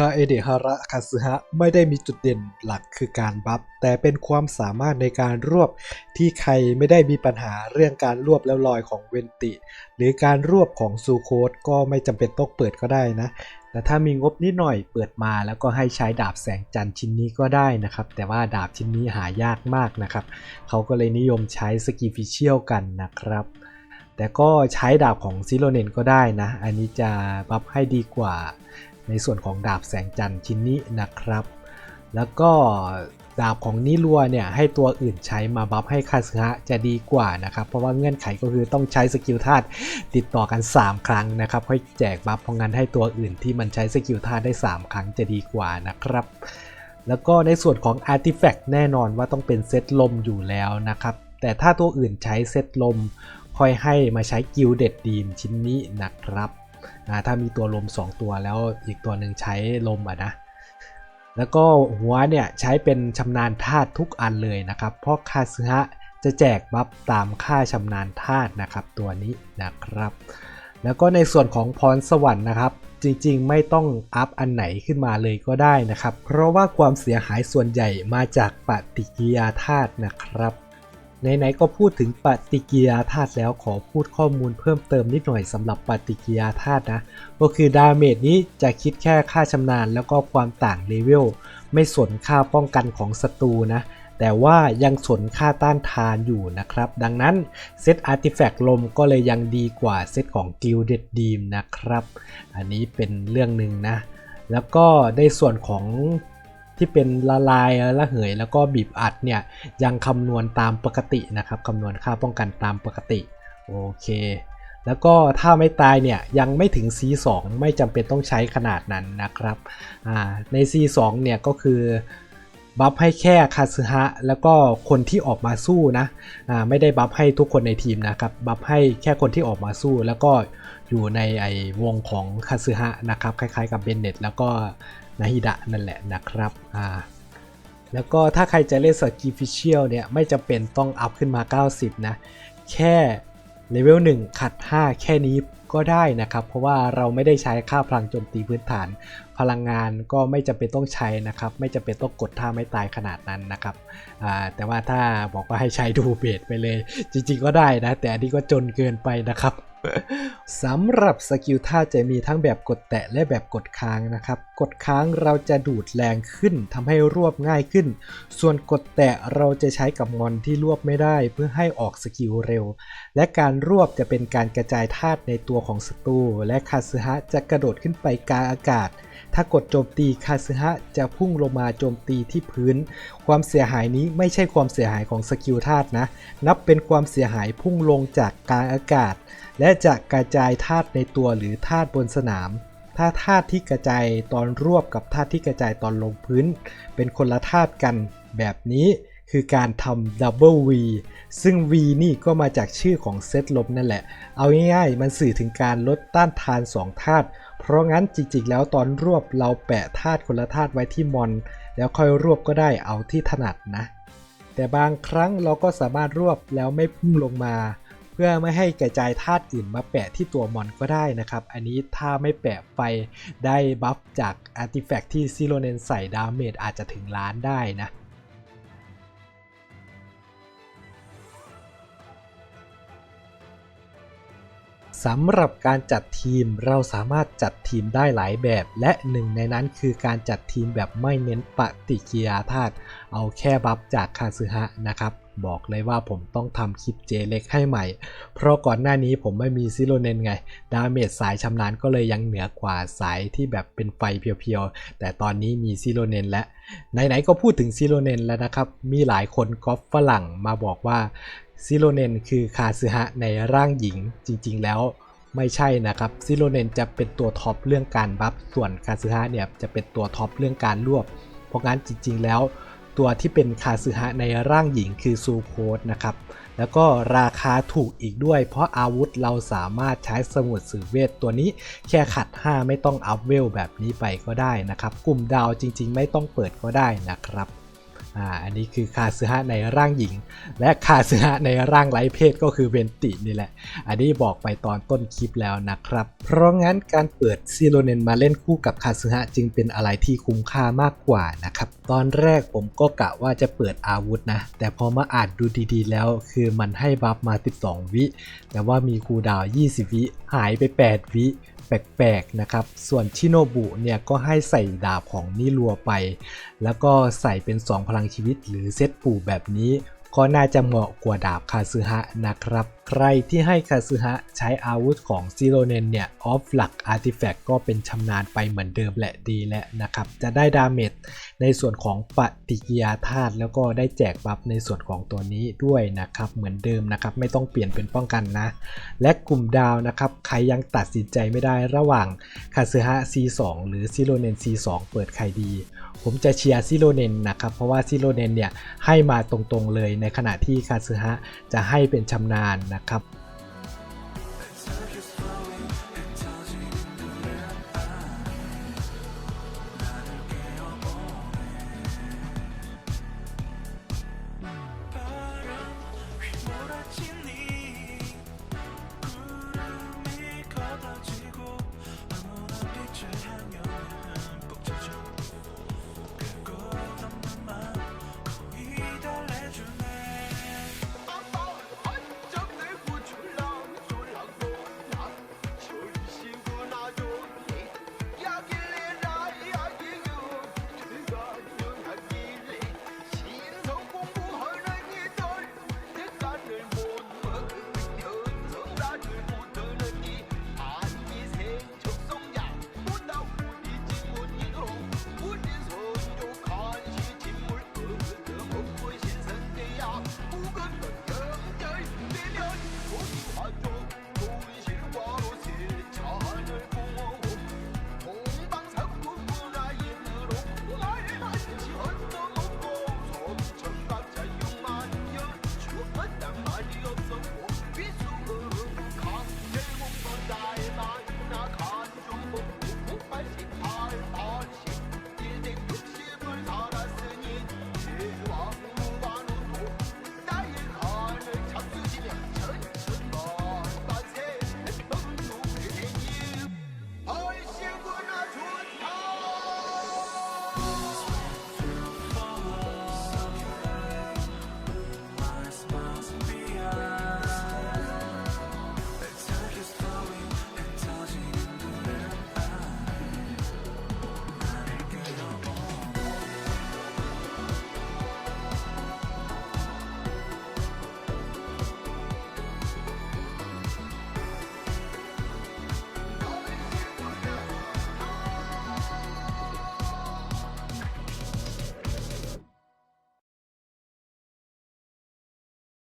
คาเอเดฮาระคาซึฮะไม่ได้มีจุดเด่นหลักคือการบัฟ แต่เป็นความสามารถในการรวบที่ใครไม่ได้มีปัญหาเรื่องการรวบแล้วลอยของเวนติ หรือการรวบของซูโคดก็ไม่จำเป็นต้องเปิดก็ได้นะแต่ถ้ามีงบนิดหน่อยเปิดมาแล้วก็ให้ใช้ดาบแสงจันทร์ชิ้นนี้ก็ได้นะครับ แต่ว่าดาบชิ้นนี้หายากมากนะครับ เขาก็เลยนิยมใช้สกิฟิเชียลกันนะครับ แต่ก็ใช้ดาบของซิโลเนนก็ได้นะ อันนี้จะบัฟให้ดีกว่า ในส่วนของดาบแสงจันทร์ชิ้นนี้นะครับ แล้วก็ดาบของนิรัวเนี่ยให้ตัวอื่นใช้มาบัฟให้คาสึฮะจะดีกว่านะครับ เพราะว่าเงื่อนไขก็คือต้องใช้สกิลธาตุติดต่อกัน 3 ครั้งนะครับค่อยแจกบัฟเพราะงั้นให้ตัวอื่นที่มันใช้สกิลธาตุได้ 3 ครั้งจะดีกว่านะครับ แล้วก็ในส่วนของอาร์ติแฟกต์แน่นอนว่าต้องเป็นเซตลมอยู่แล้วนะครับ แต่ถ้าตัวอื่นใช้เซตลมค่อยให้มาใช้กิลเด็ดดีมชิ้นนี้นะครับ อ่าถ้ามีตัวลม 2 ตัวแล้วอีกตัวหนึ่งใช้ลมอะนะแล้วก็หัวเนี่ยใช้เป็นชำนาญธาตุทุกอันเลยนะครับ เพราะคาซึฮะจะแจกบัฟตามค่าชำนาญธาตุนะครับตัวนี้นะครับ แล้วก็ในส่วนของพรสวรรค์นะครับ จริงๆ ไม่ต้องอัพอันไหนขึ้นมาเลยก็ได้นะครับ เพราะว่าความเสียหายส่วนใหญ่มาจากปฏิกิริยาธาตุนะครับ ไหนๆก็พูดถึงปฏิกิริยาธาตุแล้วขอพูดข้อมูลเพิ่มเติมนิดหน่อยสำหรับปฏิกิริยาธาตุนะ ก็คือดาเมจนี้จะคิดแค่ค่าชำนาญแล้วก็ความต่างเลเวลไม่สนค่าป้องกันของศัตรูนะ แต่ว่ายังสนค่าต้านทานอยู่นะครับ ดังนั้นเซตอาร์ติแฟกต์ลมก็เลยยังดีกว่าเซตของกิลเด็ดดีมนะครับ อันนี้เป็นเรื่องหนึ่งนะ แล้วก็ในส่วนของ ที่เป็นละลายละเหย แล้วก็บีบอัดเนี่ยยังคำนวณตามปกตินะครับคำนวณค่าป้องกันตามปกติโอเคแล้วก็ถ้าไม่ตายเนี่ยยังไม่ถึง C2 ไม่จำเป็นต้องใช้ขนาดนั้นนะครับใน C2 เนี่ยก็คือบัฟให้แค่คาซึฮะแล้วก็คนที่ออกมาสู้นะไม่ได้บัฟให้ทุกคนในทีมนะครับบัฟให้แค่คนที่ออกมาสู้ แล้วก็อยู่ในไอวงของคาซึฮะนะครับคล้ายๆกับเบนเน็ตแล้วก็ นาฮิดะนั่นแหละนะครับอ่าแล้วก็ถ้าใครจะเล่นสกีฟิเชียลเนี่ย ไม่จำเป็นต้องอัพขึ้นมา 90 นะ แค่เลเวล1ขัด 5 แค่นี้ก็ได้นะครับ เพราะว่าเราไม่ได้ใช้ค่าพลังโจมตีพื้นฐาน พลังงานก็ไม่จำเป็นต้องใช้นะครับ ไม่จำเป็นต้องกดท่าไม่ตายขนาดนั้นนะครับแต่ว่าถ้าบอกว่าให้ใช้ดูเบสไปเลย จริงๆก็ได้นะ แต่อันนี้ก็จนเกินไปนะครับสำหรับสกิลท่าจะมีทั้งแบบกดแตะและแบบกดค้างนะครับ กดค้างเราจะดูดแรงขึ้นทำให้รวบง่ายขึ้น ส่วนกดแตะเราจะใช้กับมอนที่รวบไม่ได้เพื่อให้ออกสกิลเร็ว และการรวบจะเป็นการกระจายธาตุในตัวของศัตรูและคาซึฮะจะกระโดดขึ้นไปกลางอากาศ ถ้ากดโจมตีคาซึฮะจะพุ่งลงมาโจมตีที่พื้น ความเสียหายนี้ไม่ใช่ความเสียหายของสกิลธาตุนะ นับเป็นความเสียหายพุ่งลงจากกลางอากาศ และจะกระจายธาตุในตัวหรือธาตุบนสนาม ถ้าธาตุที่กระจายตอนรวบกับธาตุที่กระจายตอนลงพื้น เป็นคนละธาตุกันแบบนี้คือการทำ Double V ซึ่ง V นี่ก็มาจากชื่อของเซตลบนั่นแหละ เอาง่ายๆ มันสื่อถึงการลดต้านทาน 2 ธาตุ เพราะงั้นจริงๆ แล้วตอนรวบเราแปะธาตุคนละธาตุไว้ที่มอน แล้วค่อยรวบก็ได้เอาที่ถนัดนะ แต่บางครั้งเราก็สามารถรวบแล้วไม่พุ่งลงมา เพื่อไม่ให้กระจายธาตุอื่นมาแปะที่ตัวมอนก็ได้นะครับ อันนี้ถ้าไม่แปะไปได้บัฟจากอาร์ติแฟกต์ที่ซิโลเนนใส่ดาเมจอาจจะถึงล้านได้นะ สำหรับการจัดทีมเราสามารถจัดทีมได้หลายแบบ และหนึ่งในนั้นคือการจัดทีมแบบไม่เน้นปฏิกิริยาธาตุเอาแค่บัฟจากคาซึฮะนะครับ บอกเลยว่าผมต้องทำคลิปเจเล็กให้ใหม่ เพราะก่อนหน้านี้ผมไม่มีซิโลเนนไง ดาเมจสายชำนาญก็เลยยังเหนือกว่าสายที่แบบเป็นไฟเพียวๆ แต่ตอนนี้มีซิโลเนนและไหนๆก็พูดถึงซิโลเนนแล้วนะครับ มีหลายคนกอล์ฟฝรั่งมาบอกว่า ซิโลเนนคือคาซึฮะในร่างหญิงจริง ๆ แล้วไม่ใช่นะครับซิโลเนนจะเป็นตัวท็อปเรื่องการบัฟส่วนคาซึฮะเนี่ยจะเป็นตัวท็อปเรื่องการรวบ เพราะงั้นจริง ๆ แล้วตัวที่เป็นคาซึฮะในร่างหญิงคือซูโคดนะครับแล้วก็ราคาถูกอีกด้วย เพราะอาวุธเราสามารถใช้สมุดสื่อเวทตัวนี้แค่ขัด 5 ไม่ต้องอัพเวลแบบนี้ไปก็ได้นะครับ กลุ่มดาวจริง ๆ ไม่ต้องเปิดก็ได้นะครับ อ่าอันนี้คือคาซึฮะในร่างหญิง และคาซึฮะในร่างไร้เพศก็คือเวนตินี่แหละ อันนี้บอกไปตอนต้นคลิปแล้วนะครับ เพราะงั้นการเปิดซีโรเนนมาเล่นคู่กับคาซึฮะจึงเป็นอะไรที่คุ้มค่ามากกว่านะครับ ตอนแรกผมก็กะว่าจะเปิดอาวุธนะ แต่พอมาอ่านดูดีๆ แล้วคือมันให้บัฟมา 12 วิ แต่ว่ามีคูดาว 20 วิ หายไป 8 วิ แปลกๆนะครับ ส่วนชิโนบุเนี่ยก็ให้ใส่ดาบของนิรัวไป แล้วก็ใส่เป็น 2 พลังชีวิตหรือเซตปู่แบบนี้ ก็น่าจะเหมาะกว่าดาบคาซึฮะนะครับ ใครที่ให้คาซึฮะใช้อาวุธของซิโรเนนเนี่ย ออฟหลักอาร์ติแฟกก็เป็นชำนาญไปเหมือนเดิมแหละดีแล้วนะครับ จะได้ดาเมจในส่วนของปฏิกิริยาธาตุแล้วก็ได้แจกบัฟในส่วนของตัวนี้ด้วยนะครับ เหมือนเดิมนะครับ ไม่ต้องเปลี่ยนเป็นป้องกันนะ และกลุ่มดาวนะครับ ใครยังตัดสินใจไม่ได้ระหว่างคาซึฮะ C2 หรือซิโรเนน C2 เปิดใครดี ผมจะเชียร์ซิโรเนนนะครับ เพราะว่าซิโรเนนเนี่ยให้มาตรงๆเลยในขณะที่คาซึฮะจะให้เป็นชำนาญนะนะครับ 몰아친